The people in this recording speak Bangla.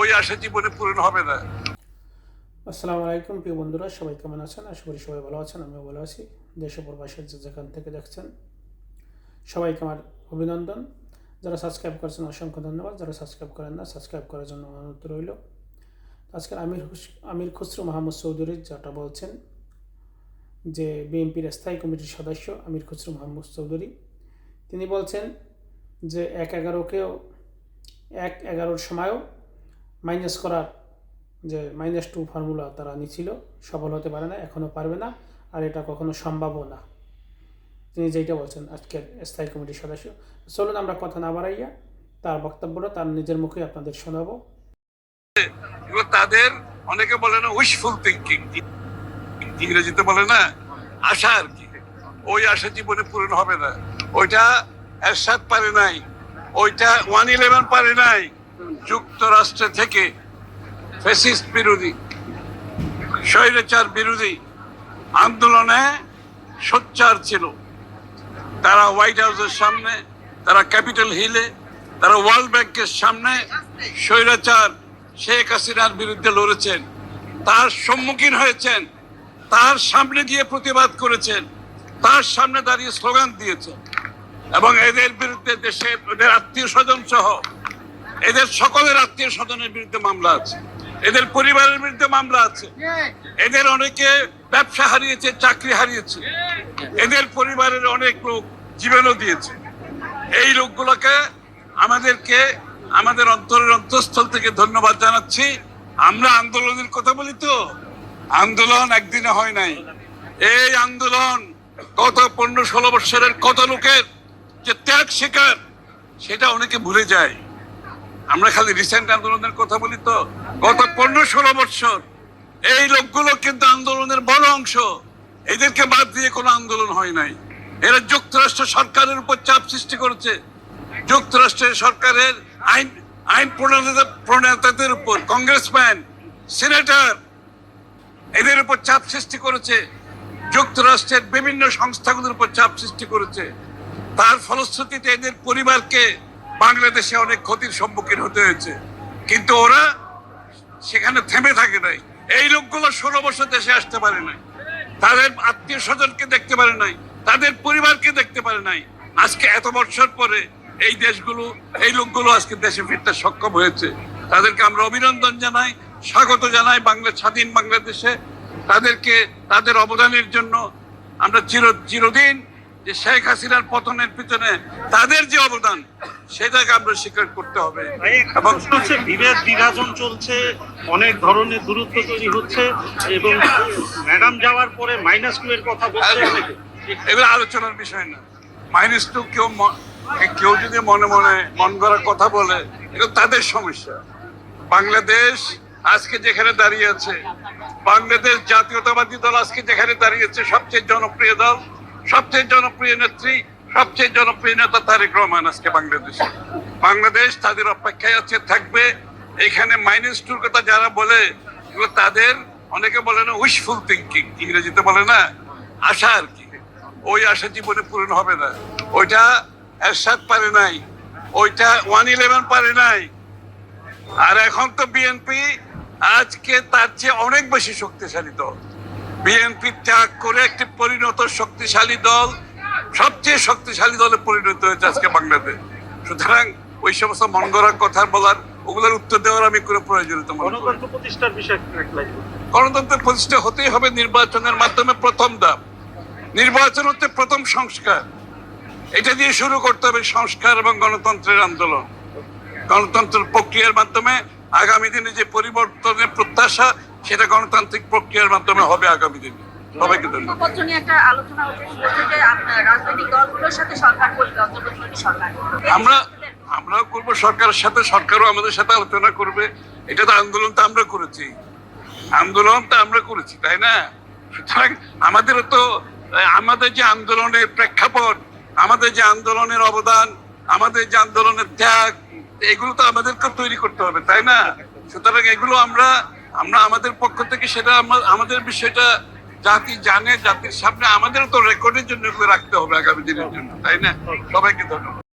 ওই আশা জীবনে পূরণ হবে না। আসসালামু আলাইকুম, প্রিয় বন্ধুরা, সবাই কেমন আছেন? আশা করি সবাই ভালো আছেন, আমিও ভালো আছি। দেশে প্রবাসের যে যেখান থেকে দেখছেন, সবাইকে আমার অভিনন্দন। যারা সাবস্ক্রাইব করেছেন, অসংখ্য ধন্যবাদ। যারা সাবস্ক্রাইব করেন না সাবস্ক্রাইব করার জন্য অনুরোধ রইল। আজকের আমির আমির খুসরু মাহমুদ চৌধুরী যেটা বলছেন যে, বিএনপির স্থায়ী কমিটির সদস্য আমির খুসরু মাহমুদ চৌধুরী। তিনি বলছেন যে, এক এগারোকেও, এক এগারোর সময়ও মাইনাস করার যে মাইনাস টু ফর্মুলা তারা নিছিল সফল হতে পারে না এখনও পারবে না, আর এটা কখনো সম্ভবও না। তিনি যেইটা বলছেন, আজকের স্থায়ী কমিটির সদস্য। চলুন আমরা কথা না বাড়াইয়া তার বক্তব্যটা তার নিজের মুখে আপনাদের শোনাবো। তাদের অনেকে বলে না উইশফুল থিঙ্কিং ইংরেজিতে বলে না, আশা আর কি। ওই আশা জীবনে পূরণ হবে না। ওইটা এরশাদ পারে নাই, ওইটা ওয়ান ইলেভেন পারে নাই যুক্তরাষ্ট্র থেকে ফেসিস্ট বিরোধী, স্বৈরাচার বিরোধী আন্দোলনে সোচ্চার ছিল। তারা হোয়াইট হাউসের সামনে, তারা ক্যাপিটাল হিলে, তারা ওয়ার্ল্ড ব্যাংকের সামনে স্বৈরাচার শেখ হাসিনার বিরুদ্ধে লড়েছেন। তার সম্মুখীন হয়েছেন, তার সামনে গিয়ে প্রতিবাদ করেছেন, তার সামনে দাঁড়িয়ে স্লোগান দিয়েছেন। এবং এদের বিরুদ্ধে দেশে এদের আত্মীয় স্বজন সহ এদের সকলের আত্মীয় স্বজনের বিরুদ্ধে মামলা আছে। এদের পরিবারের বিরুদ্ধে মামলা আছে। এদের অনেকে ব্যবসা হারিয়েছে, চাকরি হারিয়েছে। এদের পরিবারের অনেক লোক জীবনও দিয়েছে। এই লোকগুলোকে আমাদেরকে, আমাদের অন্তরের অন্তঃস্থল থেকে ধন্যবাদ জানাচ্ছি। আমরা আন্দোলনের কথা বলি তো। আন্দোলন একদিনে হয় নাই। এই আন্দোলন গত পনেরো ষোলো বৎসরের কত লোকের যে ত্যাগ শিকার সেটা অনেকে ভুলে যায়। আমরা খালি রিসেন্ট আন্দোলনের কথা বলি তো, গত পনেরো ষোলো বৎসর এই লোকগুলো কিন্তু আন্দোলনের বড় অংশ। এদেরকে বাদ দিয়ে কোনো আন্দোলন হয় নাই। এরা যুক্তরাষ্ট্র সরকারের উপর চাপ সৃষ্টি করেছে। যুক্তরাষ্ট্রের সরকারের আইন আইন প্রণেতা, প্রণেতাদের উপর কংগ্রেসম্যান সিনেটর এদের উপর চাপ সৃষ্টি করেছে। যুক্তরাষ্ট্রের বিভিন্ন সংস্থাগুলোর উপর চাপ সৃষ্টি করেছে। তার ফলশ্রুতিতে এদের পরিবারকে বাংলাদেশে অনেক ক্ষতির সম্মুখীন হতে হয়েছে। কিন্তু ওরা সেখানে থেমে থাকে নাই। এই লোকগুলো ষোলো বছর দেশে আসতে পারে নাই। তাদের আত্মীয় স্বজনকে দেখতে পারে নাই। তাদের পরিবারকে দেখতে পারে নাই। আজকে এত বছর পরে এই দেশগুলো, এই লোকগুলো আজকে দেশে ফিরতে সক্ষম হয়েছে। তাদেরকে আমরা অভিনন্দন জানাই, স্বাগত জানাই বাংলা, স্বাধীন বাংলাদেশে। তাদেরকে, তাদের অবদানের জন্য আমরা চির, চিরদিন যে শেখ হাসিনার পতনের পিছনে তাদের যে অবদান সেটাকে আমরা স্বীকার করতে হবে। প্রশ্ন হচ্ছে বিভেদ বিভাজন চলছে অনেক ধরনের দূরত্ব তৈরি হচ্ছে এবং ম্যাডাম যাওয়ার পরে মাইনাস টু এর কথা বলছে এগুলো আলোচনার বিষয় না। মাইনাস টু কেউ কেউ যদি মনে মনে মন করার কথা বলে এটা তাদের সমস্যা। বাংলাদেশ আজকে যেখানে দাঁড়িয়ে আছে বাংলাদেশ জাতীয়তাবাদী দল আজকে যেখানে দাঁড়িয়েছে সবচেয়ে জনপ্রিয় দল সবচেয়ে জনপ্রিয় নেত্রী, সবচেয়ে জনপ্রিয় নেতা তারেক রহমান আজকে বাংলাদেশে। বাংলাদেশ তাদের অপেক্ষায় আছে, থাকবে। এখানে মাইনাস টুর কথা যারা বলে তাদের, অনেকে বলে না উইশফুল থিঙ্কিং ইংরেজিতে বলে না, আশা আর কি। ওই আশা জীবনে পূরণ হবে না। ওইটা এরশাদ পারে নাই, ওইটা ওয়ান ইলেভেন পারে নাই। আর এখন তো বিএনপি আজকে তার চেয়ে অনেক বেশি শক্তিশালী দল। বিএনপি ত্যাগ করে একটি পরিণত শক্তিশালী দল সবচেয়ে শক্তিশালী দলে পরিণত হয়েছে আজকে বাংলাদেশ। সুতরাং ওই সমস্ত মন কথা বলার ওগুলোর উত্তর দেওয়ার আমি কোনো প্রয়োজনীয়তা মনে গণতন্ত্র প্রতিষ্ঠার বিষয় গণতন্ত্র প্রতিষ্ঠা হতেই হবে নির্বাচনের মাধ্যমে প্রথম ধাপ। নির্বাচন হচ্ছে প্রথম সংস্কার। এটা দিয়ে শুরু করতে হবে সংস্কার এবং গণতন্ত্রের আন্দোলন। গণতন্ত্র প্রক্রিয়ার মাধ্যমে আগামী দিনে যে পরিবর্তনের প্রত্যাশা সেটা গণতান্ত্রিক প্রক্রিয়ার মাধ্যমে হবে আগামী দিনে। সবাইকে ধন্যবাদ। একটা আলোচনা হচ্ছে যে রাজনৈতিক দলগুলোর সাথে সরকার করবে অন্তর্বর্তীকালীন সরকার? আমরা আমরাও করব সরকারের সাথে সরকারও আমাদের সাথে আলোচনা করবে। এটা তো আন্দোলন তো আমরা করেছি। আন্দোলন তো আমরা করেছি তাই না? সুতরাং আমাদেরও তো আমাদের যে আন্দোলনের প্রেক্ষাপট আমাদের যে আন্দোলনের অবদান আমাদের যে আন্দোলনের ত্যাগ এগুলো তো আমাদেরকে তৈরি করতে হবে তাই না? সুতরাং এগুলো আমরা আমরা আমাদের পক্ষ থেকে সেটা আমাদের বিষয়টা জাতি জানে, জাতির সামনে আমাদের তো রেকর্ডের জন্য রাখতে হবে আগামী দিনের জন্য, তাই না? সবাইকে ধন্যবাদ।